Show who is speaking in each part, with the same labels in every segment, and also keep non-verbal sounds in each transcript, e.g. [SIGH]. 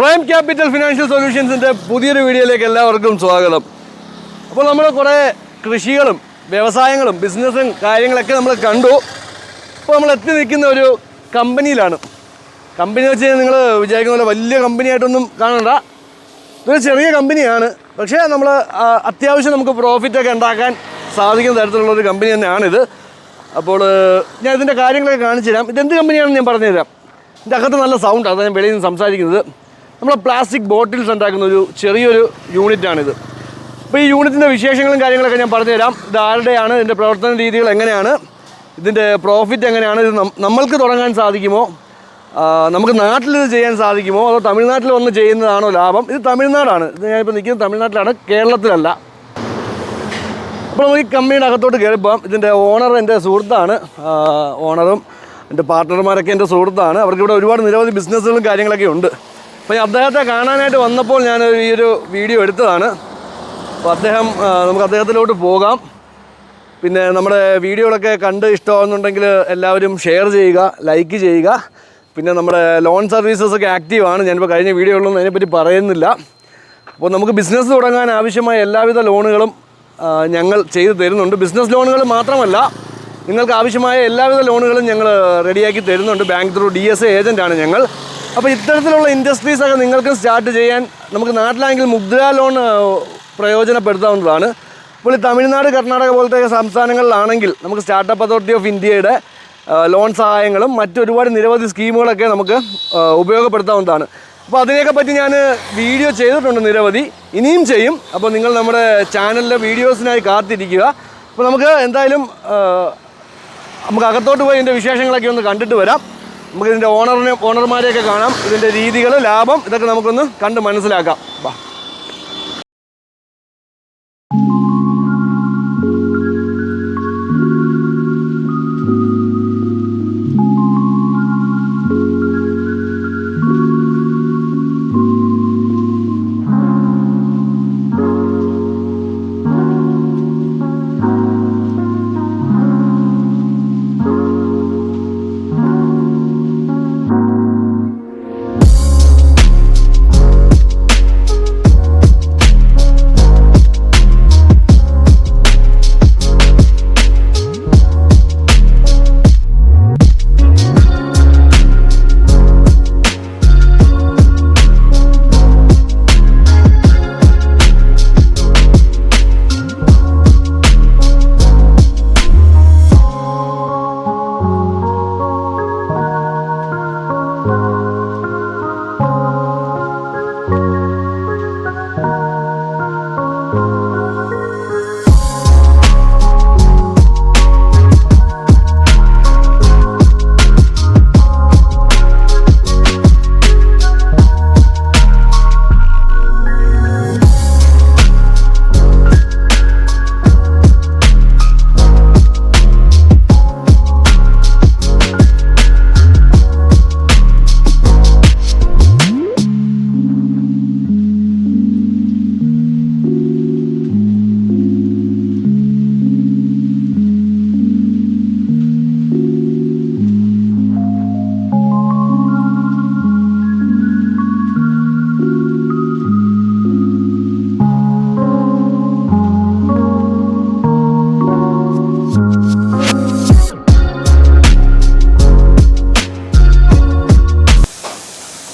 Speaker 1: Prime capital financial സൊല്യൂഷൻസിന്റെ പുതിയൊരു വീഡിയോയിലേക്ക് എല്ലാവർക്കും സ്വാഗതം. അപ്പോൾ നമ്മൾ കുറേ കൃഷികളും വ്യവസായങ്ങളും ബിസിനസ്സും കാര്യങ്ങളൊക്കെ നമ്മൾ കണ്ടു. അപ്പോൾ നമ്മൾ എത്തി നിൽക്കുന്ന ഒരു കമ്പനിയിലാണ്. കമ്പനി വെച്ച് കഴിഞ്ഞാൽ നിങ്ങൾ വിചാരിക്കുന്ന പോലെ വലിയ കമ്പനിയായിട്ടൊന്നും കാണണ്ട. ഇതൊരു ചെറിയ കമ്പനിയാണ്. പക്ഷേ നമ്മൾ അത്യാവശ്യം നമുക്ക് പ്രോഫിറ്റൊക്കെ ഉണ്ടാക്കാൻ സാധിക്കുന്ന തരത്തിലുള്ള ഒരു കമ്പനി തന്നെയാണിത് അപ്പോൾ ഞാൻ ഇതിന്റെ കാര്യങ്ങളൊക്കെ കാണിച്ചു തരാം. ഇതെന്ത് കമ്പനിയാണെന്ന് ഞാൻ പറഞ്ഞുതരാം. ഇതിന്റെ അകത്ത് നല്ല സൗണ്ട് അതാണ് ഞാൻ വെളിയിൽ നിന്ന് സംസാരിക്കുന്നത്. നമ്മൾ പ്ലാസ്റ്റിക് ബോട്ടിൽസ് ഉണ്ടാക്കുന്ന ഒരു ചെറിയൊരു യൂണിറ്റാണിത്. അപ്പോൾ ഈ യൂണിറ്റിന്റെ വിശേഷങ്ങളും കാര്യങ്ങളൊക്കെ ഞാൻ പറഞ്ഞുതരാം. ഇത് ആരുടെയാണ്? ഇതിന്റെ പ്രവർത്തന രീതികൾ എങ്ങനെയാണ്? ഇതിന്റെ പ്രോഫിറ്റ് എങ്ങനെയാണ്? ഇത് നമ്മൾക്ക് തുടങ്ങാൻ സാധിക്കുമോ? നമുക്ക് നാട്ടിൽ ഇത് ചെയ്യാൻ സാധിക്കുമോ? അതോ തമിഴ്നാട്ടിൽ വന്ന് ചെയ്യുന്നതാണോ ലാഭം? ഇത് തമിഴ്നാടാണ്. ഇത് ഞാനിപ്പോൾ നിൽക്കുന്നത് തമിഴ്നാട്ടിലാണ് കേരളത്തിലല്ല. അപ്പോൾ നമുക്ക് ഈ കമ്പനിയുടെ അകത്തോട്ട് കയറിപ്പോകാം ഇതിന്റെ ഓണർ എന്റെ സുഹൃത്താണ്. ഓണറും എന്റെ പാർട്ട്ണർമാരൊക്കെ എന്റെ സുഹൃത്താണ്. അവർക്കിവിടെ ഒരുപാട് നിരവധി ബിസിനസ്സുകളും കാര്യങ്ങളൊക്കെ ഉണ്ട്. അപ്പോൾ അദ്ദേഹത്തെ കാണാനായിട്ട് വന്നപ്പോൾ ഞാൻ ഈ ഒരു വീഡിയോ എടുത്തതാണ്. അപ്പോൾ അദ്ദേഹം നമുക്ക് അദ്ദേഹത്തിലോട്ട് പോകാം. പിന്നെ നമ്മുടെ വീഡിയോകളൊക്കെ കണ്ട് ഇഷ്ടമാകുന്നുണ്ടെങ്കിൽ എല്ലാവരും ഷെയർ ചെയ്യുക ലൈക്ക് ചെയ്യുക. പിന്നെ നമ്മുടെ ലോൺ സർവീസസ് ഒക്കെ ആക്റ്റീവാണ് ഞാനിപ്പോൾ കഴിഞ്ഞ വീഡിയോകളൊന്നും അതിനെപ്പറ്റി പറയുന്നില്ല. അപ്പോൾ നമുക്ക് ബിസിനസ് തുടങ്ങാൻ ആവശ്യമായ എല്ലാവിധ ലോണുകളും ഞങ്ങൾ ചെയ്തു തരുന്നുണ്ട്. ബിസിനസ് ലോണുകൾ മാത്രമല്ല നിങ്ങൾക്ക് ആവശ്യമായ എല്ലാവിധ ലോണുകളും ഞങ്ങൾ റെഡിയാക്കി തരുന്നുണ്ട്. Bank through D S A ഏജന്റാണ് ഞങ്ങൾ. അപ്പോൾ ഇത്തരത്തിലുള്ള ഇൻഡസ്ട്രീസ് ഒക്കെ നിങ്ങൾക്ക് സ്റ്റാർട്ട് ചെയ്യാൻ നമുക്ക് നാട്ടിലാണെങ്കിൽ മുദ്ര ലോൺ പ്രയോജനപ്പെടുത്താവുന്നതാണ്. ഇപ്പോൾ ഈ തമിഴ്നാട് കർണാടക പോലത്തെ സംസ്ഥാനങ്ങളിലാണെങ്കിൽ നമുക്ക് സ്റ്റാർട്ടപ്പ് അതോറിറ്റി ഓഫ് ഇന്ത്യയുടെ ലോൺ സഹായങ്ങളും മറ്റൊരുപാട് നിരവധി സ്കീമുകളൊക്കെ നമുക്ക് ഉപയോഗപ്പെടുത്താവുന്നതാണ്. അപ്പോൾ അതിനെയൊക്കെ പറ്റി ഞാൻ വീഡിയോ ചെയ്തിട്ടുണ്ട് നിരവധി. ഇനിയും ചെയ്യും. അപ്പോൾ നിങ്ങൾ നമ്മുടെ ചാനലിലെ വീഡിയോസിനായി കാത്തിരിക്കുക. അപ്പോൾ നമുക്ക് എന്തായാലും നമുക്ക് അകത്തോട്ട് പോയി ഇതിന്റെ വിശേഷങ്ങളൊക്കെ ഒന്ന് കണ്ടിട്ട് വരാം. നമുക്ക് ഇതിന്റെ ഓണറിനെ ഓണർമാരെയൊക്കെ കാണാം. ഇതിന്റെ രീതികൾ ലാഭം ഇതൊക്കെ നമുക്കൊന്ന് കണ്ട് മനസ്സിലാക്കാം. ബാ.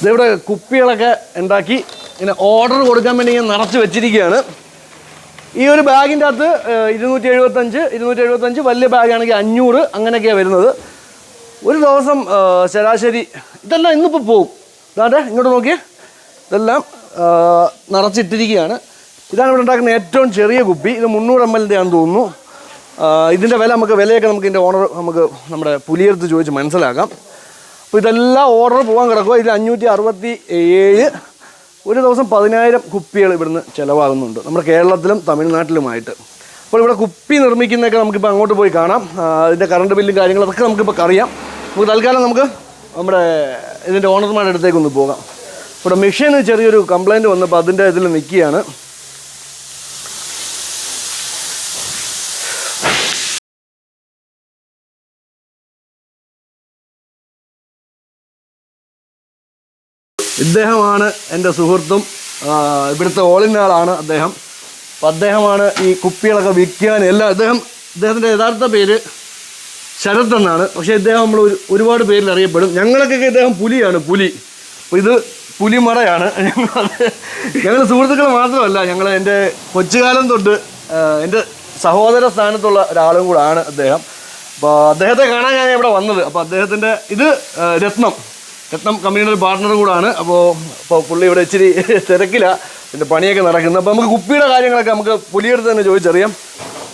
Speaker 1: ഇതിവിടെ കുപ്പികളൊക്കെ ഉണ്ടാക്കി ഇങ്ങനെ ഓർഡർ കൊടുക്കാൻ വേണ്ടി ഞാൻ നിറച്ച് വെച്ചിരിക്കുകയാണ്. ഈ ഒരു ബാഗിന്റെ അകത്ത് ഇരുന്നൂറ്റി എഴുപത്തഞ്ച് ഇരുന്നൂറ്റി എഴുപത്തഞ്ച് വലിയ ബാഗാണെങ്കിൽ അഞ്ഞൂറ് അങ്ങനെയൊക്കെയാണ് വരുന്നത്. ഒരു ദിവസം ശരാശരി ഇതെല്ലാം ഇന്നിപ്പോൾ പോകും അതാണ്ട് ഇങ്ങോട്ട് നോക്കിയേ. ഇതെല്ലാം നിറച്ചിട്ടിരിക്കുകയാണ്. ഇതാണ് ഇവിടെ ഉണ്ടാക്കുന്ന ഏറ്റവും ചെറിയ കുപ്പി. ഇത് മുന്നൂറ് എം എല്ലിന്റെ ആണെന്ന് തോന്നുന്നു. ഇതിന്റെ വില നമുക്ക് വിലയൊക്കെ നമുക്ക് ഇതിന്റെ ഓണർ നമുക്ക് നമ്മുടെ പുലിയെടുത്ത് ചോദിച്ച് മനസ്സിലാക്കാം. അപ്പോൾ ഇതെല്ലാം ഓർഡർ പോകാൻ കിടക്കുക ഇതിൽ അഞ്ഞൂറ്റി അറുപത്തി ഏഴ് ഒരു ദിവസം പതിനായിരം കുപ്പികൾ ഇവിടുന്ന് ചിലവാകുന്നുണ്ട്. നമ്മുടെ കേരളത്തിലും തമിഴ്നാട്ടിലുമായിട്ട്. അപ്പോൾ ഇവിടെ കുപ്പി നിർമ്മിക്കുന്നതൊക്കെ നമുക്കിപ്പോൾ അങ്ങോട്ട് പോയി കാണാം. അതിന്റെ കറണ്ട് ബില്ലും കാര്യങ്ങളും അതൊക്കെ നമുക്കിപ്പോൾ അറിയാം. നമുക്ക് തൽക്കാലം നമുക്ക് നമ്മുടെ ഇതിന്റെ ഓണർമാരുടെ അടുത്തേക്കൊന്ന് പോകാം. ഇവിടെ മെഷീന് ചെറിയൊരു കംപ്ലയിന്റ് വന്നപ്പോൾ അതിന്റെ ഇതിൽ നിൽക്കുകയാണ്. ഇദ്ദേഹമാണ് എന്റെ സുഹൃത്തും ഇവിടുത്തെ ഓളിനാളാണ് അദ്ദേഹം. അപ്പം അദ്ദേഹമാണ് ഈ കുപ്പികളൊക്കെ വിൽക്കാൻ എല്ലാം അദ്ദേഹം അദ്ദേഹത്തിന്റെ യഥാർത്ഥ പേര് ശരത് എന്നാണ്. പക്ഷേ ഇദ്ദേഹം നമ്മൾ ഒരു ഒരുപാട് പേരിൽ അറിയപ്പെടും. ഞങ്ങളൊക്കെ ഇദ്ദേഹം പുലിയാണ് പുലി. അപ്പോൾ ഇത് പുലിമറയാണ്. ഞങ്ങൾ സുഹൃത്തുക്കൾ മാത്രമല്ല ഞങ്ങൾ എന്റെ കൊച്ചുകാലം തൊട്ട് എന്റെ സഹോദര സ്ഥാനത്തുള്ള ഒരാളും കൂടാണ് അദ്ദേഹം. അപ്പോൾ അദ്ദേഹത്തെ കാണാൻ ഞാൻ ഇവിടെ വന്നത്. അപ്പോൾ അദ്ദേഹത്തിന്റെ ഇത് രത്നം. രത്നം കമ്പനിയുടെ ഒരു പാർട്ണർ കൂടാണ്. അപ്പോൾ അപ്പോൾ പുള്ളി ഇവിടെ ഇച്ചിരി [LAUGHS] തിരക്കില്ല പിന്നെ പണിയൊക്കെ നടക്കുന്നത്. അപ്പോൾ നമുക്ക് കുപ്പിയുടെ കാര്യങ്ങളൊക്കെ നമുക്ക് പുലിയെടുത്ത് തന്നെ ചോദിച്ചറിയാം.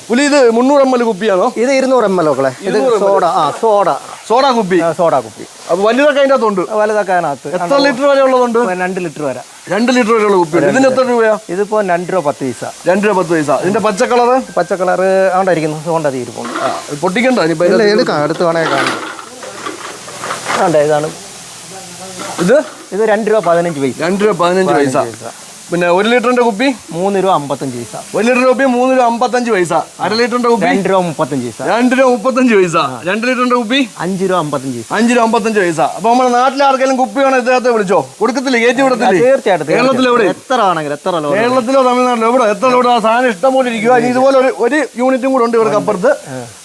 Speaker 1: പുലി ഇത് മുന്നൂറ് എം എൽ കുപ്പിയാണോ?
Speaker 2: ഇത് ഇരുന്നൂറ് എം എൽ മക്കളെ. ഇത് സോഡ. ആ സോഡ.
Speaker 1: സോഡ കുപ്പി?
Speaker 2: സോഡ കുപ്പി.
Speaker 1: അപ്പോൾ വലുതൊക്കെ അതിന്റെ അകത്തുണ്ട്
Speaker 2: വലുതൊക്കെ അതിനകത്ത്.
Speaker 1: എത്ര ലിറ്റർ വരെ ഉള്ളതുണ്ട്?
Speaker 2: രണ്ട് ലിറ്റർ വരെ.
Speaker 1: രണ്ട് ലിറ്റർ വരെയുള്ള കുപ്പിയുണ്ട്. ഇതിന് എത്ര രൂപയാ?
Speaker 2: ഇതിപ്പോ രണ്ട് രൂപ പത്ത് പൈസ.
Speaker 1: രണ്ട് രൂപ പത്ത് പൈസ. ഇതിന്റെ പച്ച പച്ചക്കളർ
Speaker 2: പച്ച കളറ് ആണ്ടായിരിക്കുന്നു. സോണ്ട
Speaker 1: ആ, പൊട്ടിക്കണ്ട. ഇനി
Speaker 2: എടുക്കാം. അടുത്ത് വേണേ കാണാം. ഇതാണ്.
Speaker 1: ഇത്?
Speaker 2: ഇത് രണ്ട് രൂപ പതിനഞ്ച് പൈസ.
Speaker 1: രണ്ട് രൂപ പതിനഞ്ച് പൈസ. പിന്നെ ഒരു ലിറ്ററിന്റെ കുപ്പി?
Speaker 2: മൂന്ന് രൂപ അമ്പത്തഞ്ച് പൈസ.
Speaker 1: ഒരു ലിറ്റർ കുപ്പി മൂന്ന് രൂപ അമ്പത്തഞ്ച് പൈസ. അര ലിറ്ററിന്റെ കുപ്പി?
Speaker 2: രണ്ട് രൂപ മുപ്പത്തഞ്ച് പൈസ.
Speaker 1: രണ്ട് രൂപ മുപ്പത്തഞ്ച് പൈസ. രണ്ട് ലിറ്ററിന്റെ കുപ്പി?
Speaker 2: അഞ്ച് രൂപ അമ്പത്തഞ്ച് പൈസ.
Speaker 1: അഞ്ച് രൂപ അമ്പത്തഞ്ച് പൈസ. അപ്പൊ നമ്മുടെ നാട്ടിലെ ആർക്കെങ്കിലും കുപ്പി വേണം ഇതിനകത്ത് വിളിച്ചോ? കൊടുക്കത്തില്ല? കയറ്റി വിടത്തില്ല?
Speaker 2: തീർച്ചയായിട്ടും
Speaker 1: കേരളത്തിൽ എവിടെ?
Speaker 2: എത്ര ആണെങ്കിലും എത്ര ലോഡ്
Speaker 1: കേരളത്തിലോ തമിഴ്നാട്ടിലോ എവിടെ? എത്ര ഇവിടെ ആ സാധനം ഇഷ്ടം പോലെ ഇരിക്കുക ഇതുപോലെ ഒരു ഒരു യൂണിറ്റും കൂടെ ഉണ്ട് ഇവർക്ക് അപ്പുറത്ത്.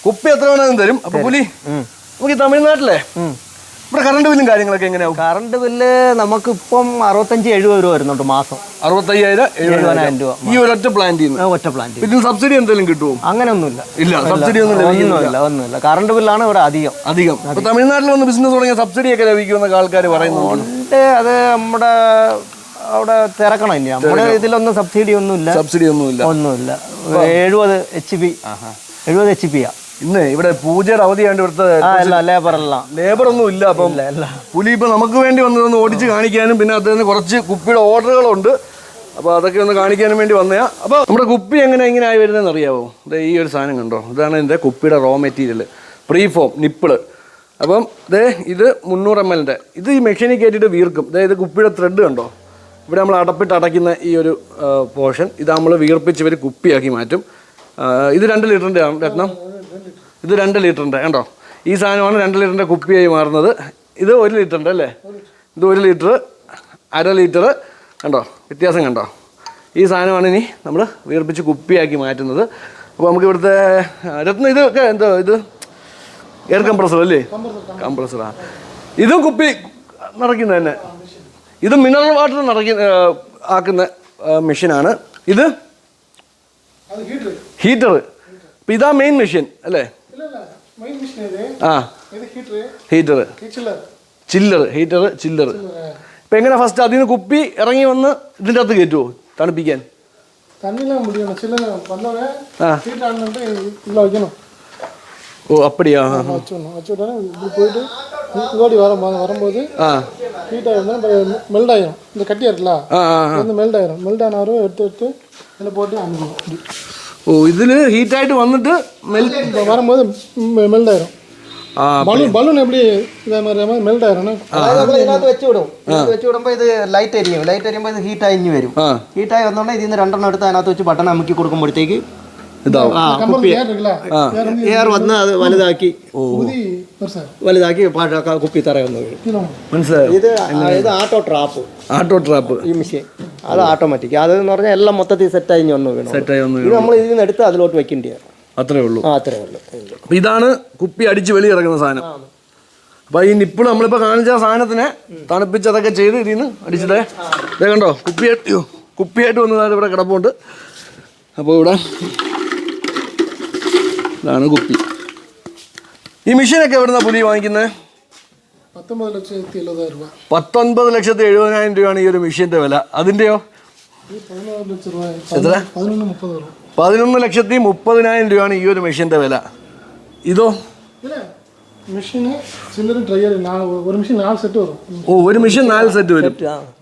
Speaker 1: കുപ്പി എത്ര വേണമെങ്കിലും തരും. അപ്പൊ പുലി നമുക്ക് തമിഴ്നാട്ടിലെ? ഇവിടെ കറണ്ട് ബില്ലും കാര്യങ്ങളൊക്കെ എങ്ങനെയാവും
Speaker 2: കറണ്ട് ബില്ല് നമുക്കിപ്പം അറുപത്തഞ്ച് എഴുപത് രൂപ വരുന്നുണ്ട് മാസം.
Speaker 1: അറുപത്തയ്യായിരം എഴുപതിനായിരം
Speaker 2: എഴുപതിനായിരം രൂപ.
Speaker 1: ഈ ഒരൊറ്റ പ്ലാന്റിൽ നിന്ന്
Speaker 2: ആ, ഒറ്റ പ്ലാന്റ്
Speaker 1: ഇതിന് സബ്സിഡി എന്തെങ്കിലും കിട്ടുമോ
Speaker 2: അങ്ങനെയൊന്നുമില്ല
Speaker 1: ഇല്ല സബ്സിഡി
Speaker 2: ഒന്നുമില്ല ഒന്നുമില്ല. കറണ്ട് ബില്ലാണ് ഇവിടെ അധികം.
Speaker 1: അധികം. തമിഴ്നാട്ടിൽ വന്ന് ബിസിനസ് തുടങ്ങിയ സബ്സിഡി ഒക്കെ ലഭിക്കുമെന്നൊക്കെ ആൾക്കാർ പറയുന്നുണ്ട്.
Speaker 2: അത് നമ്മുടെ അവിടെ തിരക്കണം. ഇല്ല നമ്മുടെ ഇതിലൊന്നും സബ്സിഡി ഒന്നുമില്ല.
Speaker 1: സബ്സിഡി ഒന്നുമില്ല.
Speaker 2: ഒന്നുമില്ല. എഴുപത് എച്ച് പി എഴുപത് എച്ച് പി ആ.
Speaker 1: ഇന്ന് ഇവിടെ പൂജയുടെ അവധിയാണ്ട് ഇവിടുത്തെ
Speaker 2: ലേബർ
Speaker 1: ഒന്നും ഇല്ല. അപ്പം പുലി ഇപ്പൊ നമുക്ക് വേണ്ടി വന്നതൊന്ന് ഓടിച്ച് കാണിക്കാനും പിന്നെ അദ്ദേഹത്തിന് കുറച്ച് കുപ്പിയുടെ ഓർഡറുകളുണ്ട്. അപ്പോൾ അതൊക്കെ ഒന്ന് കാണിക്കാനും വേണ്ടി വന്നയാ. അപ്പോൾ നമ്മുടെ കുപ്പി എങ്ങനെ എങ്ങനെ ആയി വരുന്നതെന്ന് അറിയാവോ? ദേ ഈ ഒരു സാധനം കണ്ടോ? ഇതാണ് എന്റെ കുപ്പിയുടെ റോ മെറ്റീരിയൽ പ്രീഫോം നിപ്പിൾ അപ്പം ദേ ഇത് മുന്നൂറ് എം എല്ലിന്റെ ഇത് ഈ മെഷീനിൽ കയറ്റിയിട്ട് വീർക്കും. അതായത് ഇത് കുപ്പിയുടെ ത്രെഡ് കണ്ടോ? ഇവിടെ നമ്മൾ അടപ്പിട്ട് അടയ്ക്കുന്ന ഈ ഒരു പോർഷൻ ഇത് നമ്മൾ വീർപ്പിച്ച് ഇവർ കുപ്പിയാക്കി മാറ്റും. ഇത് രണ്ട് ലിറ്ററിന്റെ ആണ് രത്നം. ഇത് രണ്ട് ലിറ്ററിന്റെ കണ്ടോ? ഈ സാധനമാണ് രണ്ട് ലിറ്ററിന്റെ കുപ്പിയായി മാറുന്നത്. ഇത് ഒരു ലിറ്ററിന്റെ അല്ലേ? ഇത് ഒരു ലിറ്റർ അര ലിറ്റർ കണ്ടോ? വ്യത്യാസം കണ്ടോ? ഈ സാധനമാണ് ഇനി നമ്മൾ വീർപ്പിച്ച് കുപ്പിയാക്കി മാറ്റുന്നത്. അപ്പോൾ നമുക്ക് ഇവിടുത്തെ രത്ന ഇതൊക്കെ എന്തോ ഇത്? എയർ കംപ്രസർ അല്ലേ? കംപ്രസറാ ഇതും കുപ്പി നിറയ്ക്കുന്ന തന്നെ. ഇത് മിനറൽ വാട്ടർ നിറയ്ക്കുന്ന ആക്കുന്ന മെഷീനാണ് ഇത് ഹീറ്റർ അപ്പൊ ഇതാ മെയിൻ മെഷീൻ അല്ലേ? ആ. ഹീറ്റർ ചില്ലർ ഹീറ്റർ ചില്ലർ ഇപ്പൊ എങ്ങനെ ഫസ്റ്റ് അതിന് കുപ്പി ഇറങ്ങി വന്ന് ഇതിന്റെ അകത്ത് കയറ്റുമോ തണുപ്പിക്കാൻ. ഓ അപ്പടിയാ.
Speaker 3: போயிட்டு கோடி வர வரும்போது ஹீட் ஆகிருந்தாலும் மெல்ட் ஆயிரும் இந்த கட்டி இருக்குல்ல வந்து
Speaker 1: ഓ ഇതിൽ ഹീറ്റായിട്ട് വന്നിട്ട് മെൽ
Speaker 3: இப்போ வரும்போது மெல்ட் ஆயிரும்
Speaker 1: ആ
Speaker 3: பலூன் பலூன் எப்படி இதே மாதிரி மெல்ட் ആയിരുന്നു
Speaker 2: അതായത് നമ്മൾ ഇതിനകത്ത് വെച്ച് വിടും ഇതിനകത്ത് വെച്ച് വിടുമ്പോൾ ഇത് ലൈറ്റ് എരിയും ലൈറ്റ് എരിയുമ്പോൾ ഇത് ഹീറ്റ് അരിഞ്ഞ് വരും
Speaker 1: ആ
Speaker 2: ഹീറ്റായി വന്നോണ്ട് ഇതിൽ നിന്ന് രണ്ടെണ്ണം എടുത്ത് അതിനകത്ത് വെച്ച് ബട്ടൺ അമുക്കി കൊടുക്കുമ്പോഴത്തേക്ക്
Speaker 1: ഇതാവും.
Speaker 2: എയർ വന്ന് അത് വലുതാക്കി. വലുതാക്കി കുപ്പി തറയൊന്ന് വീഴും.
Speaker 1: മനസ്സിലായി?
Speaker 2: ഇത് ഇത് ആട്ടോ ട്രാപ്പ്.
Speaker 1: ആട്ടോ ട്രാപ്പ്.
Speaker 2: ഈ മെഷീൻ. അത് ഓട്ടോമാറ്റിക് അത് എന്ന് പറഞ്ഞാൽ എല്ലാം മൊത്തത്തിൽ സെറ്റായി ഒന്ന് വീണു
Speaker 1: സെറ്റായി ഒന്ന്
Speaker 2: ഇത് നമ്മൾ ഇതിൽ നിന്ന് എടുത്ത് അതിലോട്ട് വെക്കേണ്ടിയാണ്
Speaker 1: അത്രേ ഉള്ളൂ.
Speaker 2: അത്രേ ഉള്ളൂ.
Speaker 1: ഇതാണ് കുപ്പി അടിച്ച് വെളിയിറങ്ങുന്ന സാധനം. അപ്പൊ ഈ നിപ്പിൾ നമ്മളിപ്പോ കാണിച്ച സാധനത്തിനെ തണുപ്പിച്ചതൊക്കെ ചെയ്ത് ഇതിൽ നിന്ന് അടിച്ചിട്ടേ ഇതേ കണ്ടോ? കുപ്പിയായിട്ട് കുപ്പിയായിട്ട് വന്നതാണ് ഇവിടെ കിടപ്പുണ്ട്. അപ്പോൾ ഇവിടെ ഇതാണ് കുപ്പി. ഈ മെഷീനൊക്കെ എവിടുന്ന പുലി വാങ്ങിക്കുന്നത് പത്തൊൻപത് ലക്ഷത്തി എഴുപതിനായിരം രൂപയാണ് ഈ ഒരു മെഷീന്റെ വില.
Speaker 3: അതിന്റെയോ
Speaker 1: എത്ര? പതിനൊന്ന് ലക്ഷത്തി മുപ്പതിനായിരം രൂപയാണ് ഈ ഒരു മെഷീന്റെ വില. ഇതോ?
Speaker 3: മെഷീന് ഡ്രയർ ഒരു മെഷീൻ നാല് സെറ്റ് വരും.
Speaker 1: ഓ ഒരു നാല് സെറ്റ് വരും.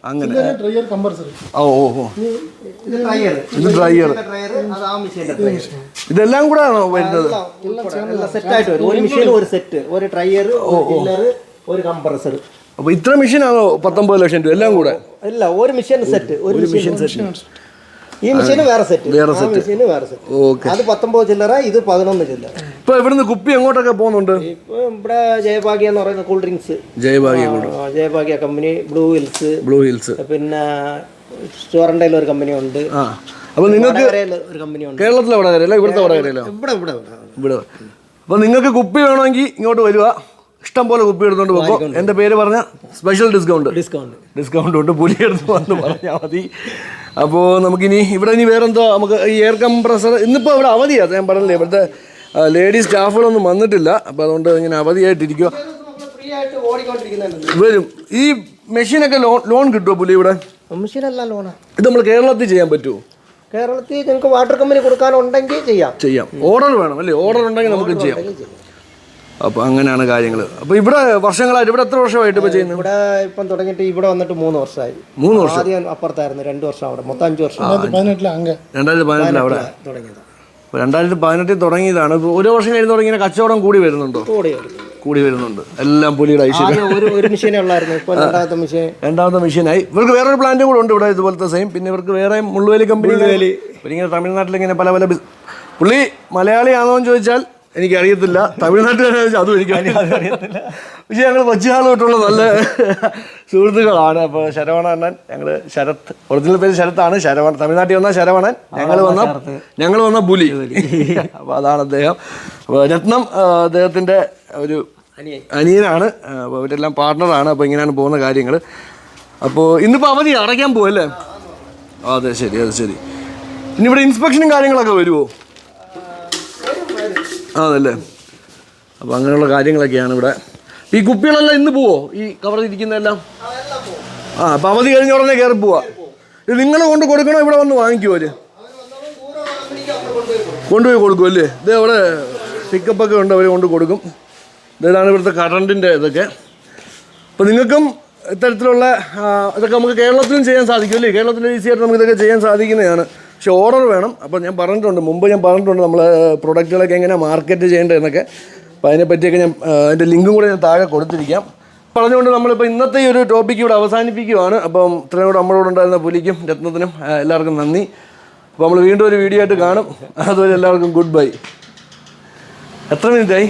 Speaker 1: അങ്ങനെ.
Speaker 3: ഡ്രയർ
Speaker 1: ഓ ഓ
Speaker 2: ഇത് ഡ്രയർ
Speaker 1: ഇതെല്ലാം കൂടെ ആണോ വരുന്നത്
Speaker 2: സെറ്റ് ആയിട്ട് വരും. ഒരു മെഷീൻ ഒരു സെറ്റ് ഒരു ഡ്രയർ ഒരു
Speaker 1: ഇത്ര പത്തൊമ്പത് ലക്ഷം രൂപ? എല്ലാം കൂടെ.
Speaker 2: അല്ല ഒരു മെഷീൻ സെറ്റ് ഒരു മെഷീൻ സെറ്റ് ഈ മെഷീന് വേറെ സെറ്റ്
Speaker 1: വേറെ
Speaker 2: സെറ്റ് മെഷീന് വേറെ സെറ്റ്
Speaker 1: ഓക്കെ.
Speaker 2: അത് പത്തൊമ്പത് ചില്ലറ ഇത് പതിനൊന്ന് ചില്ലറ.
Speaker 1: ഇപ്പൊ ഇവിടുന്ന് കുപ്പി എങ്ങോട്ടൊക്കെ പോകുന്നുണ്ട്?
Speaker 2: ഇപ്പൊ ഇവിടെ ജയഭാഗ്യ എന്ന് പറയുന്ന cool drinks
Speaker 1: Jayabhagya
Speaker 2: Jayabhagya company blue hills
Speaker 1: blue hills
Speaker 2: പിന്നെ സ്റ്റോറൻഡയിൽ ഒരു കമ്പനി ഉണ്ട്.
Speaker 1: അപ്പൊ നിങ്ങൾക്ക്
Speaker 2: ഒരു കമ്പനി ഉണ്ട്.
Speaker 1: കേരളത്തിലെ വടകരയല്ല ഇവിടുത്തെ വടകരയിലോ?
Speaker 2: ഇവിടെ ഇവിടെ ഇവിടെ.
Speaker 1: ഇവിടെ. അപ്പൊ നിങ്ങൾക്ക് കുപ്പി വേണമെങ്കിൽ ഇങ്ങോട്ട് വരിക. ഇഷ്ടം പോലെ കുപ്പി എടുത്തോണ്ട് പോകും എന്റെ പേര് പറഞ്ഞ സ്പെഷ്യൽ ഡിസ്കൗണ്ട്
Speaker 2: ഡിസ്കൗണ്ട്
Speaker 1: ഡിസ്കൗണ്ട് ഉണ്ട്. പുലി എടുത്ത് വന്ന് പറഞ്ഞാൽ മതി. അപ്പോൾ നമുക്കിനി ഇവിടെ ഇനി വേറെന്തോ നമുക്ക് ഈ എയർ കംപ്രസർ ഇന്നിപ്പോൾ ഇവിടെ അവധിയാണ് ഞാൻ പറഞ്ഞില്ലേ ഇവിടുത്തെ ലേഡീസ് സ്റ്റാഫുകളൊന്നും വന്നിട്ടില്ല. അപ്പോൾ അതുകൊണ്ട് ഇങ്ങനെ അവധിയായിട്ടിരിക്കുക വരും. ഈ മെഷീനൊക്കെ ലോൺ ലോൺ കിട്ടുമോ പുലി ഇവിടെ?
Speaker 2: മെഷീനല്ല ലോണാ
Speaker 1: ഇത് നമ്മൾ കേരളത്തിൽ ചെയ്യാൻ പറ്റുമോ
Speaker 2: കേരളത്തിൽ നിങ്ങൾക്ക് വാട്ടർ കമ്പനി കൊടുക്കാനുണ്ടെങ്കിൽ ചെയ്യാം.
Speaker 1: ചെയ്യാം. ഓർഡർ വേണം അല്ലേ? ഓർഡർ ഉണ്ടെങ്കിൽ നമുക്ക് ചെയ്യാം. അപ്പോൾ അങ്ങനെയാണ് കാര്യങ്ങൾ അപ്പോൾ ഇവിടെ വർഷങ്ങളായിട്ട് ഇവിടെ എത്ര വർഷമായിട്ട് ഇപ്പൊ ചെയ്യുന്നത്?
Speaker 2: ഇവിടെ ഇപ്പൊ തുടങ്ങിയിട്ട് ഇവിടെ വന്നിട്ട് മൂന്ന് വർഷമായി.
Speaker 1: മൂന്ന് വർഷം?
Speaker 2: ആദ്യം അപ്പുറത്തായിരുന്നു രണ്ട് വർഷം അവിടെ മൊത്തം അഞ്ച് വർഷം.
Speaker 1: രണ്ടായിരത്തി പതിനെട്ടിൽ അവിടെ?
Speaker 2: തുടങ്ങിയത്.
Speaker 1: രണ്ടായിരത്തി പതിനെട്ടിൽ തുടങ്ങിയതാണ്. ഒരു വർഷം കഴിഞ്ഞ് തുടങ്ങിയ കച്ചവടം കൂടി വരുന്നുണ്ടോ?
Speaker 2: കൂടി
Speaker 1: വരുന്നുണ്ട്. എല്ലാം പുലിയുടെ
Speaker 2: ഒരു രണ്ടാമത്തെ മെഷീൻ
Speaker 1: രണ്ടാമത്തെ മെഷീനായി ഇവർക്ക് വേറൊരു പ്ലാന്റ് കൂടെ ഉണ്ട് ഇവിടെ ഇതുപോലത്തെ സെയിം പിന്നെ ഇവർക്ക് വേറെ മുള്ളുവേലി കമ്പനി ഇങ്ങനെ തമിഴ്നാട്ടിൽ ഇങ്ങനെ പല പല പുള്ളി മലയാളിയാണോ എന്ന് ചോദിച്ചാൽ എനിക്കറിയത്തില്ല. തമിഴ്നാട്ടിൽ അതും എനിക്ക് അറിയത്തില്ല. പക്ഷേ ഞങ്ങൾ കൊച്ചുകാലമായിട്ടുള്ള നല്ല സുഹൃത്തുക്കളാണ്. അപ്പോൾ ശരവണ അണ്ണൻ ഞങ്ങൾ ശരത് ഒറിജിനൽ പേര് ശരത്താണ്. ശരവണ തമിഴ്നാട്ടിൽ വന്ന ശരവണൻ ഞങ്ങൾ വന്ന ഞങ്ങൾ വന്ന പുലി. അപ്പോൾ അതാണ് അദ്ദേഹം. അപ്പോൾ രത്നം അദ്ദേഹത്തിന്റെ ഒരു അനിയനാണ്. അപ്പോൾ അവരെല്ലാം പാർട്ട്ണറാണ് അപ്പോൾ ഇങ്ങനെയാണ് പോകുന്ന കാര്യങ്ങൾ അപ്പോൾ ഇന്നിപ്പോൾ അവധി അടയ്ക്കാൻ പോയല്ലേ അതെ ശരി അതെ ശരി. ഇനി ഇവിടെ ഇൻസ്പെക്ഷനും കാര്യങ്ങളൊക്കെ വരുമോ അതല്ലേ അപ്പോൾ അങ്ങനെയുള്ള കാര്യങ്ങളൊക്കെയാണ് ഇവിടെ. ഈ കുപ്പികളെല്ലാം ഇന്ന് പോവോ? ഈ കവർ ഇരിക്കുന്നതെല്ലാം ആ അപ്പോൾ അവധി കഴിഞ്ഞ ഉടനെ കയറി പോവാ. ഇത് നിങ്ങൾ കൊണ്ട് കൊടുക്കണോ? ഇവിടെ വന്ന് വാങ്ങിക്കുമോ അവർ. കൊണ്ടുപോയി കൊടുക്കും അല്ലേ? ഇത് അവിടെ പിക്കപ്പൊക്കെ ഉണ്ട് അവർ കൊണ്ട് കൊടുക്കും. ഇതാണ് ഇവിടുത്തെ കറണ്ടിന്റെ ഇതൊക്കെ. അപ്പോൾ നിങ്ങൾക്കും ഇത്തരത്തിലുള്ള ഇതൊക്കെ നമുക്ക് കേരളത്തിലും ചെയ്യാൻ സാധിക്കും അല്ലേ? കേരളത്തിൽ ഈസി ആയിട്ട് നമുക്ക് ഇതൊക്കെ ചെയ്യാൻ സാധിക്കുന്നതാണ്. പക്ഷെ ഓർഡർ വേണം. അപ്പോൾ ഞാൻ പറഞ്ഞിട്ടുണ്ട് മുമ്പ് ഞാൻ പറഞ്ഞിട്ടുണ്ട് നമ്മൾ പ്രൊഡക്റ്റുകളൊക്കെ എങ്ങനെ മാർക്കറ്റ് ചെയ്യേണ്ടതെന്നൊക്കെ. അപ്പോൾ അതിനെപ്പറ്റിയൊക്കെ ഞാൻ അതിന്റെ ലിങ്കും കൂടെ ഞാൻ താഴെ കൊടുത്തിരിക്കാം. പറഞ്ഞുകൊണ്ട് നമ്മളിപ്പോൾ ഇന്നത്തെ ഈ ഒരു ടോപ്പിക്ക് ഇവിടെ അവസാനിപ്പിക്കുകയാണ് അപ്പം നമ്മളോട് ഉണ്ടായിരുന്ന പുലിക്കും രത്നത്തിനും എല്ലാവർക്കും നന്ദി. അപ്പോൾ നമ്മൾ വീണ്ടും ഒരു വീഡിയോ ആയിട്ട് കാണും. അതുവരെ എല്ലാവർക്കും ഗുഡ് ബൈ എത്ര മിനിറ്റായി